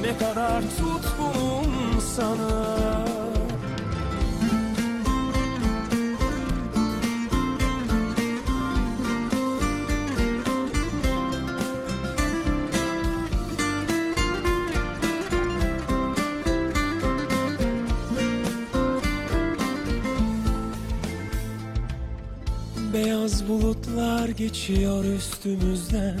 Ne kadar tutkunum sana. Beyaz bulutlar geçiyor üstümüzden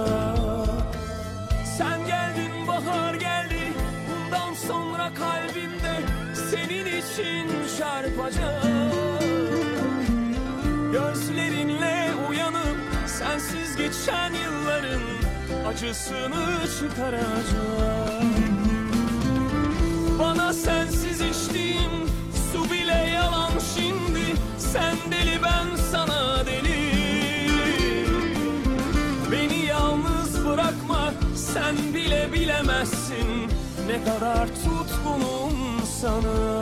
sonra kalbimde Senin için çarpacak. Gözlerinle uyanıp Sensiz geçen yılların Acısını çıkaracak. Bana sensiz içtiğim su bile yalan şimdi Sen deli ben sana deli. Beni yalnız bırakma sen bile bilemezsin Ne kadar tutkunum sana